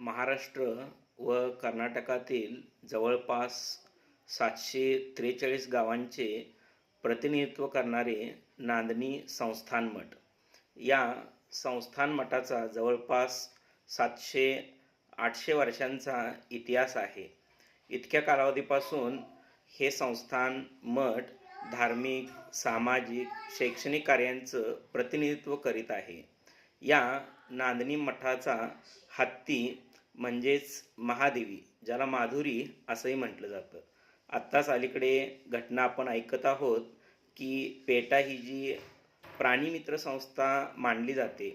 महाराष्ट्र व कर्नाटकातील जवळपास सातशे त्रेचाळीस गावांचे प्रतिनिधित्व करणारे नांदणी संस्थान मठ या संस्थान मठाचा जवळपास सातशे आठशे वर्षांचा इतिहास आहे. इतक्या कालावधीपासून हे संस्थान मठ धार्मिक सामाजिक शैक्षणिक कार्यांचं प्रतिनिधित्व करीत आहे. या नांदणी मठाचा हत्ती म्हणजेच महादेवी ज्याला माधुरी असंही म्हटलं जातं. आत्ताच अलीकडे घटना आपण ऐकत आहोत की पेटा ही जी प्राणीमित्र संस्था मानली जाते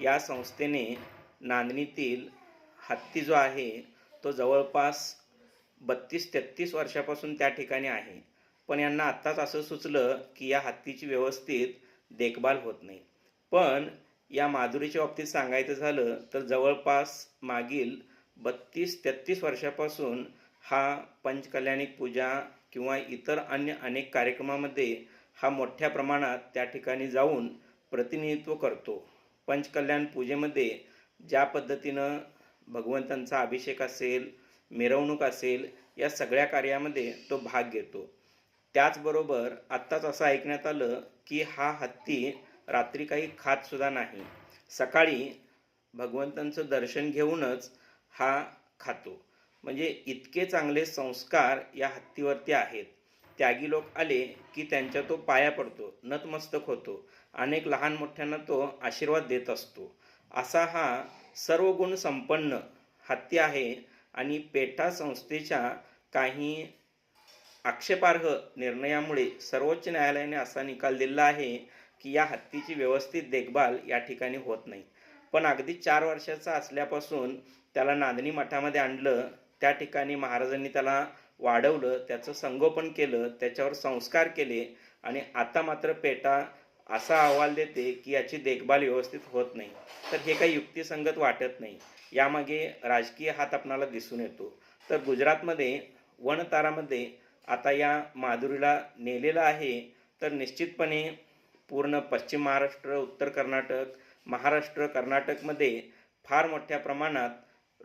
या संस्थेने नांदणीतील हत्ती जो आहे तो जवळपास बत्तीस तेहत्तीस वर्षापासून त्या ठिकाणी आहे. पण यांना आत्ताच असं सुचलं की या हत्तीची व्यवस्थित देखभाल होत नाही. पण या माधुरीच्या बाबतीत सांगायचं झालं तर जवळपास मागील बत्तीस तेहत्तीस वर्षापासून हा पंचकल्याणिक पूजा किंवा इतर अन्य अनेक कार्यक्रमामध्ये हा मोठ्या प्रमाणात त्या ठिकाणी जाऊन प्रतिनिधित्व करतो. पंचकल्याण पूजेमध्ये ज्या पद्धतीनं भगवंतांचा अभिषेक असेल मिरवणूक असेल या सगळ्या कार्यामध्ये तो भाग घेतो. त्याचबरोबर आत्ताच असं ऐकण्यात आलं की हा हत्ती रात्री काही खात सुद्धा नाही. सकाळी भगवंतांचं दर्शन घेऊनच हा खातो. म्हणजे इतके चांगले संस्कार या हत्तीवरती आहेत. त्यागी लोक आले की त्यांच्या तो पाया पडतो नतमस्तक होतो. अनेक लहान मोठ्यांना तो आशीर्वाद देत असतो. असा हा सर्व गुण संपन्न हत्ती आहे आणि पेटा संस्थेच्या काही आक्षेपार्ह निर्णयामुळे सर्वोच्च न्यायालयाने असा निकाल दिला आहे की या हत्तीची व्यवस्थित देखभाल या ठिकाणी होत नाही. पण अगदी चार वर्षाचा असल्यापासून त्याला नांदणी मठामध्ये आणलं त्या ठिकाणी महाराजांनी त्याला वाढवलं त्याचं संगोपन केलं त्याच्यावर संस्कार केले आणि आता मात्र पेटा असा अहवाल देते की याची देखभाल व्यवस्थित होत नाही. तर हे काही युक्तिसंगत वाटत नाही. यामागे राजकीय हात आपणाला दिसून येतो. तर गुजरातमध्ये वनतारामध्ये आता या माधुरीला नेलेलं आहे तर निश्चितपणे पूर्ण पश्चिम महाराष्ट्र उत्तर कर्नाटक महाराष्ट्र कर्नाटकमध्ये फार मोठ्या प्रमाणात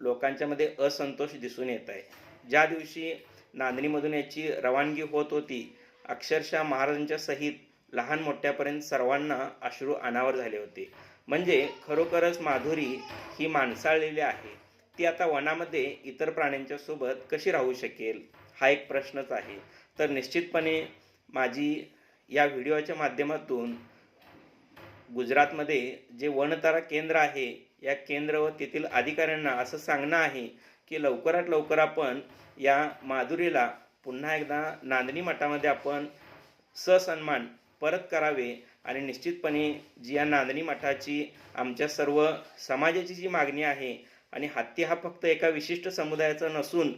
लोकांच्यामध्ये असंतोष दिसून येत आहे. ज्या दिवशी नांदणीमधून याची रवानगी होत होती अक्षरशः महाराजांच्या सहित लहान मोठ्यापर्यंत सर्वांना अश्रू अनावर झाले होते. म्हणजे खरोखरच माधुरी ही माणसाळलेली आहे. ती आता वनामध्ये इतर प्राण्यांच्या सोबत कशी राहू शकेल हा एक प्रश्नच आहे. तर निश्चितपणे माझी या व्हिडिओच्या माध्यमातून गुजरातमध्ये जे वनतारा केंद्र आहे या केंद्र व तेथील अधिकाऱ्यांना असं सांगणं आहे की लवकरात लवकर आपण या माधुरीला पुन्हा एकदा नांदणी मठामध्ये आपण ससन्मान परत करावे आणि निश्चितपणे जी या नांदणी मठाची आमच्या सर्व समाजाची जी मागणी आहे आणि हत्ती हा फक्त एका विशिष्ट समुदायाचा नसून